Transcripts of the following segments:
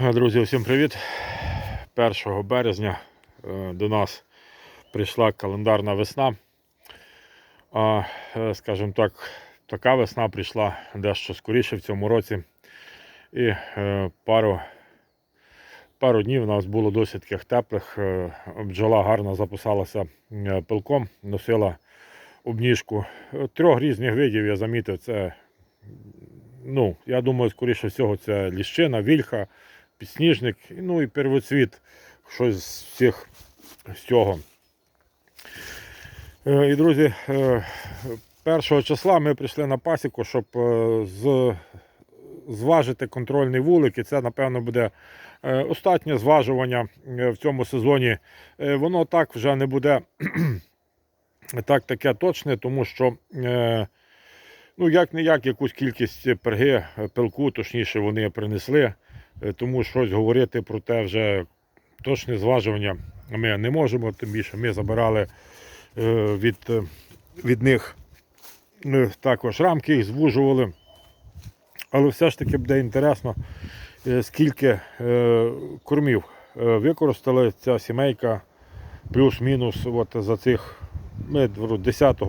Друзі, всім привіт! 1 березня е, до нас прийшла календарна весна. А, е, Скажімо так, така весна прийшла дещо скоріше в цьому році. І е, пару, пару днів у нас було досить таких теплих. Е, Бджола гарно записалася е, пилком, носила обніжку. Е, Трьох різних видів я замітив. Це, ну, я думаю, скоріше всього, це ліщина, вільха підсніжник, ну і первоцвіт, щось з всіх з цього. Е, І, друзі, е, першого числа ми прийшли на пасіку, щоб е, з, зважити контрольний вулик, і це, напевно, буде е, останнє зважування е, в цьому сезоні. Е, Воно так вже не буде так таке точне, тому що. е, Ну, як не як якусь кількість перги, е, пилку, точніше, вони принесли. Е, Тому щось говорити про те вже точне зважування ми не можемо, тим більше ми забирали е, від, е, від них е, також рамки, їх звужували. Але все ж таки буде інтересно, скільки кормів використали ця сімейка плюс-мінус от за цих. Ми 10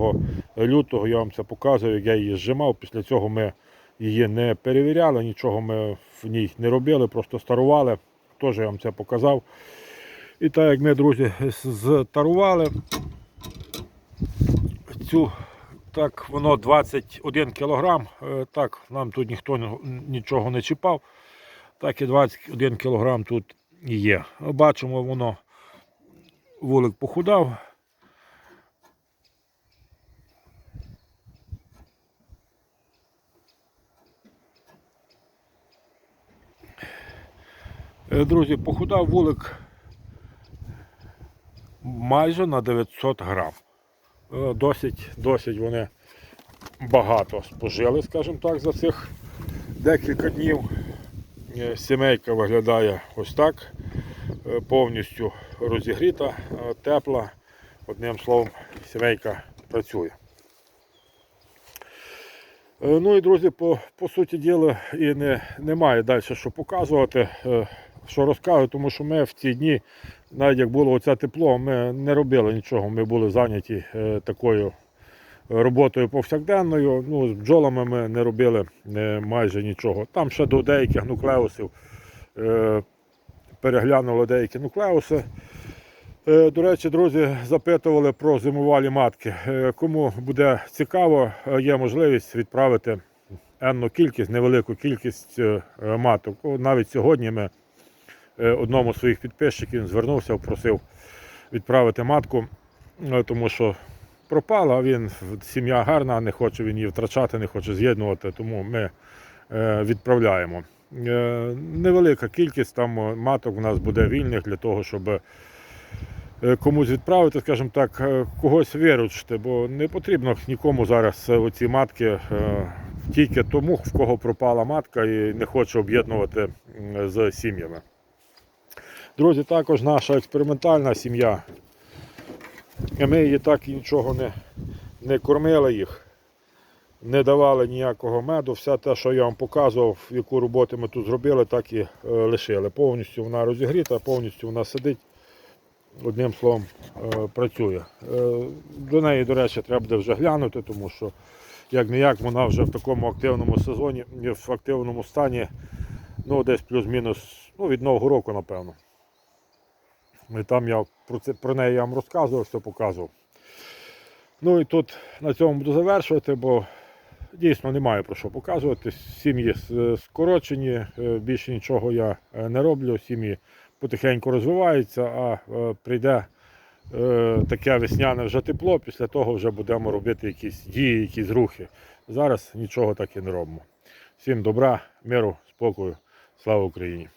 лютого я вам це показую, як я її зжимав. Після цього ми її не перевіряли, нічого ми в ній не робили, просто старували. Теж я вам це показав. І так як ми, друзі, зтарували цю, так воно 21 кг. Так, нам тут ніхто нічого не чіпав. Так і 21 кг тут є. Бачимо, воно вулик похудав. Друзі, похудав вулик майже на 900 грам. Е, Досить, досить вони багато спожили, скажімо так, за цих декілька днів. Е, Сімейка виглядає ось так. Е, Повністю розігріта, е, тепла. Одним словом, сімейка працює. Е, Ну і друзі, по, по суті діла і не, немає далі що показувати, е, що розказую, тому що ми в ці дні, навіть як було оце тепло, ми не робили нічого. Ми були зайняті е, такою роботою повсякденною. Ну, з бджолами ми не робили е, майже нічого. Там ще до деяких нуклеусів е, переглянули деякі нуклеуси. До речі, друзі, запитували про зимувалі матки. Кому буде цікаво, є можливість відправити енну кількість, невелику кількість маток. Навіть сьогодні ми одному з своїх підписчиків звернувся, просив відправити матку, е, тому що пропала, він сім'я гарна, не хоче він її втрачати, не хоче з'єднувати, тому ми е, відправляємо. Е, Невелика кількість там е, маток у нас буде вільних для того, щоб е, комусь відправити, скажімо так, е, когось виручити, бо не потрібно нікому зараз е, оці матки е, тільки тому, в кого пропала матка і не хоче об'єднувати з сім'ями. Друзі, також наша експериментальна сім'я. Ми її так і нічого не, не кормили їх, не давали ніякого меду. Все те, що я вам показував, яку роботу ми тут зробили, так і е, лишили. Повністю вона розігріта, повністю вона сидить одним словом е, працює. Е, До неї, до речі, треба буде вже глянути, тому що як не як вона вже в такому активному сезоні, в активному стані, ну десь плюс-мінус ну, від Нового року, напевно. І там я про, це, про неї я вам розказував, все показував. Ну і тут на цьому буду завершувати, бо дійсно немає про що показувати. Сім'ї скорочені, е, більше нічого я е, не роблю. Сім'ї потихеньку розвиваються, а е, прийде таке весняне вже тепло, після того вже будемо робити якісь дії, якісь рухи. Зараз нічого так і не робимо. Всім добра, миру, спокою, слава Україні!